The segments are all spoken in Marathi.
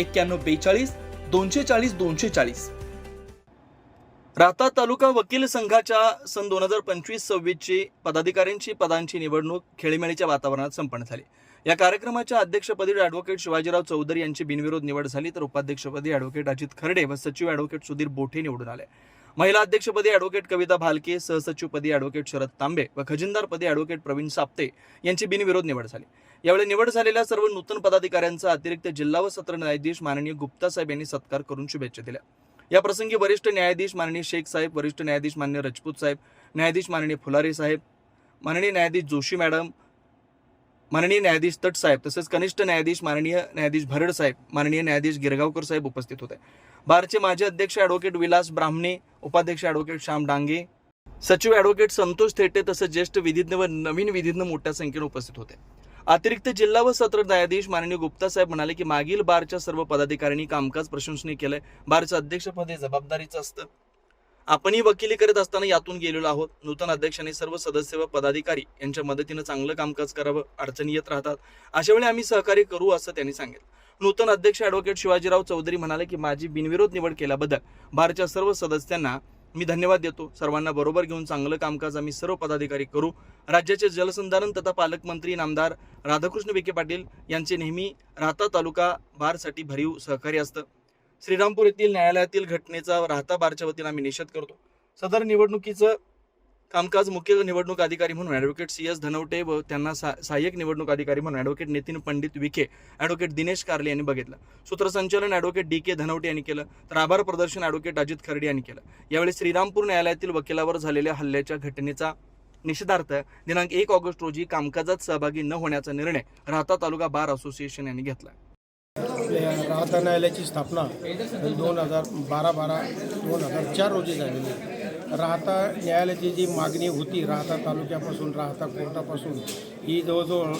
एक्क्याण्णव बेचाळीस दोनशे चाळीस दोनशे चाळीस. राहता तालुका वकील संघाच्या सन दोन हजार पंचवीस सव्वीसची पदाधिकाऱ्यांची पदांची निवडणूक खेळीमेळीच्या वातावरणात संपन्न झाली. या कार्यक्रमाच्या अध्यक्षपदी ॲडव्होकेट शिवाजीराव चौधरी यांची बिनविरोध निवड झाली तर उपाध्यक्षपदी ॲडव्होकेट अजित खर्डे व सचिव ॲडव्होकेट सुधीर बोठे निवडून आले. महिला अध्यक्षपदी ॲडव्होकेट कविता भालके सहसचिवपदी ॲडव्होकेट शरद तांबे व खजिनदारपदी ॲडव्होकेट प्रवीण साप्ते यांची बिनविरोध निवड झाली. यावेळी निवड झालेल्या सर्व नूतन पदाधिकाऱ्यांचा अतिरिक्त जिल्हा व सत्र न्यायाधीश माननीय गुप्ता साहेब यांनी सत्कार करून शुभेच्छा दिल्या. या प्रसंगी वरिष्ठ न्यायाधीश माननीय शेख साहेब वरिष्ठ न्यायाधीश माननीय रजपूत साहेब न्यायाधीश माननीय फुलारी साहेब माननीय न्यायाधीश जोशी मॅडम माननीय न्यायाधीश तट साहेब तसेच कनिष्ठ न्यायाधीश माननीय न्यायाधीश भरड साहेब माननीय न्यायाधीश गिरगावकर साहेब उपस्थित होते. बारचे माजी अध्यक्ष ॲडव्होकेट विलास ब्राह्मणे उपाध्यक्ष ॲडव्होकेट श्याम डांगे सचिव ॲडव्होकेट संतोष थेटे तसेच ज्येष्ठ विधिज्ञ व नवीन विधिज्ञ मोठ्या संख्येने उपस्थित होते. अतिरिक्त जिल्हा व सत्र न्यायाधीश माननीय गुप्ता साहेब म्हणाले की मागील बारच्या सर्व पदाधिकाऱ्यांनी कामकाज प्रशंसनीय केलंय. बारचं अध्यक्षपद हे जबाबदारीचं असतं. आपणही वकिली करत असताना यातून गेलेलो आहोत. नूतन अध्यक्षांनी सर्व सदस्य व पदाधिकारी यांच्या मदतीनं चांगलं कामकाज करावं अडचणी येत राहतात. अशा वेळी आम्ही सहकार्य करू असं त्यांनी सांगितलं. नूतन अध्यक्ष ॲडव्होकेट शिवाजीराव चौधरी म्हणाले की माझी बिनविरोध निवड केल्याबद्दल बारच्या सर्व सदस्यांना मी धन्यवाद देतो. सर्वांना बरोबर घेऊन चांगलं कामकाज आम्ही सर्व पदाधिकारी करू. राज्याचे जलसंधारण तथा पालकमंत्री नामदार राधाकृष्ण विखे पाटील यांचे नेहमी राहता तालुका बारसाठी भरीव सहकार्य असतं. श्रीरामपूर येथील न्यायालयातील घटनेचा राहता बारच्या वतीने आम्ही निषेध करतो. सदर निवडणुकीचं कामकाज मुख्य निवडणूक अधिकारी म्हणून ॲडव्होकेट सी एस धनवटे व त्यांना सा सहाय्यक निवडणूक अधिकारी म्हणून ॲडव्होकेट नितीन पंडित विखे ॲडव्होकेट दिनेश कारले यांनी बघितलं. सूत्रसंचालन ॲडव्होकेट डी के धनवटे यांनी केलं. तर आभार प्रदर्शन ॲडव्होकेट अजित खर्डे यांनी केलं. यावेळी श्रीरामपूर न्यायालयातील वकिलावर झालेल्या हल्ल्याच्या घटनेचा निषेधार्थ दिनांक एक ऑगस्ट रोजी कामकाजात सहभागी न होण्याचा निर्णय राहता तालुका बार असोसिएशन यांनी घेतला. राहता न्यायालयाची स्थापना दोन हजार बारा बारा दोन हजार चार रोजी झालेली आहे. राहता न्यायालयाची जी मागणी होती राहता तालुक्यापासून राहता कोर्टापासून ही जवळजवळ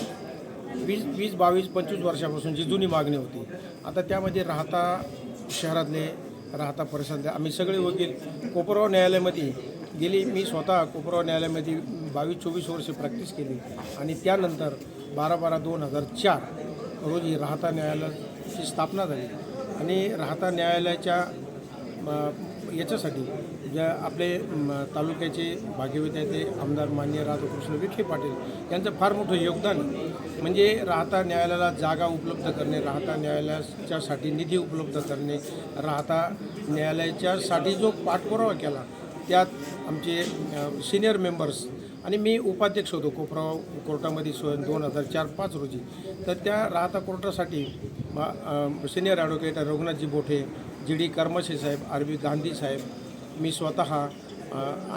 वीस वीस बावीस पंचवीस वर्षापासून जी जुनी मागणी होती. आता त्यामध्ये राहता शहरातले राहता परिसरातले आम्ही सगळे वकील कोपरगाव न्यायालयामध्ये गेली. मी स्वतः कोपरगाव न्यायालयामध्ये बावीस चोवीस वर्षे प्रॅक्टिस केली आणि त्यानंतर बारा बारा दोन हजार चार रोजी राहता न्यायालयाची स्थापना झाली. आणि राहता न्यायालयाच्या याच्यासाठी ज्या आपले म, तालुक्याचे भाग्यविद्याचे आमदार मान्य राधाकृष्ण विखे पाटील यांचं फार मोठं योगदान म्हणजे राहता न्यायालयाला जागा उपलब्ध करणे राहता न्यायालयाच्यासाठी निधी उपलब्ध करणे राहता न्यायालयाच्यासाठी जो पाठपुरावा केला त्यात आमचे सिनियर मेंबर्स आणि मी उपाध्यक्ष होतो कोपराव कोर्टामध्ये सो दोन हजार चार पाच रोजी. तर त्या राहता कोर्टासाठी senior advocate Raghunathji Bothe G D Karmashe साहेब आर बी गांधी साहेब मी स्वतः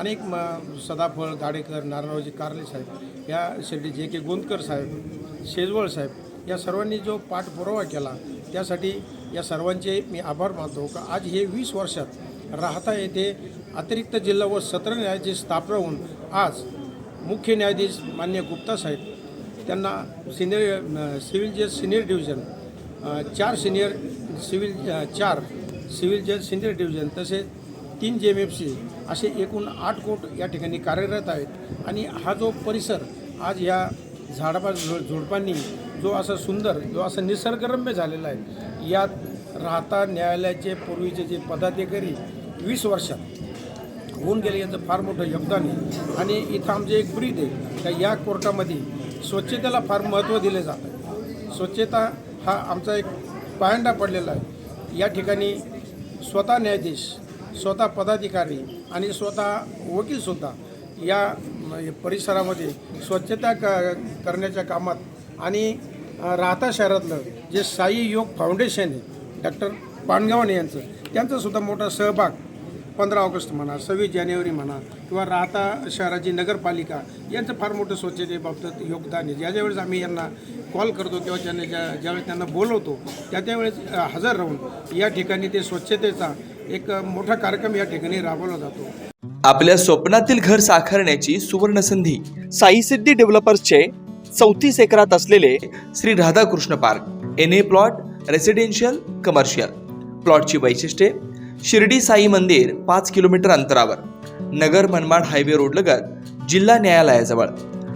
अनेक म सदाफळ गाडेकर नारायणरावजी कारले साहेब या शेवटी जे के गोंदकर साहेब शेजवळ साहेब या सर्वांनी जो पाठपुरावा केला त्यासाठी या सर्वांचे मी आभार मानतो का? आज हे वीस वर्षात राहता येथे अतिरिक्त जिल्हा व सत्र न्यायाधीश स्थापना होऊन आज मुख्य न्यायाधीश मान्य गुप्ता साहेब त्यांना सिनियर सिव्हिल जज सिनियर डिव्हिजन चार सिनियर सिव्हिल चार सिव्हिल जज सिनियर डिव्हिजन तसेच तीन जे एम एफ सी असे एकूण आठ कोट या ठिकाणी कार्यरत आहेत. आणि हा जो परिसर आज या झाडापा झुडपांनी जो असा सुंदर जो असा निसर्गरम्य झालेला आहे यात राहता न्यायालयाचे पूर्वीचे जे पदाधिकारी वीस वर्षात होऊन गेले यांचं फार मोठं योगदान आहे. आणि इथं आमचे एक ब्रीद आहे का या कोर्टामध्ये स्वच्छतेला फार महत्त्व दिले जातं स्वच्छता हा आमचा एक पायंडा पडलेला आहे. या ठिकाणी स्वतः न्यायाधीश स्वतः पदाधिकारी आणि स्वतः वकीलसुद्धा या परिसरामध्ये स्वच्छता क करण्याच्या कामात आणि राहता शहरातलं जे साई योग फाउंडेशन आहे डॉक्टर पाणगावणे यांचं त्यांचासुद्धा मोठा सहभाग पंधरा ऑगस्ट म्हणा सव्वीस जानेवारी म्हणा किंवा राहता शहराची नगरपालिका यांचं फार मोठं स्वच्छतेबाबतीत योगदान आहे. ज्या ज्यावेळेस आम्ही यांना कॉल करतो किंवा त्यांना ज्या ज्यावेळेस त्यांना बोलवतो त्या त्यावेळेस हजर राहून या ठिकाणी ते स्वच्छतेचा एक मोठा कार्यक्रम या ठिकाणी राबवला जातो. आपल्या स्वप्नातील घर साकारण्याची सुवर्ण संधी साई सिद्धी डेव्हलपर्सचे चौतीस एकरात असलेले Shri Radhakrishna park N A plot residential commercial प्लॉटची वैशिष्ट्ये शिर्डी साई मंदिर पाच किलोमीटर अंतरावर नगर मनमाड हायवे रोड लगत जिल्हा न्यायालयाजवळ.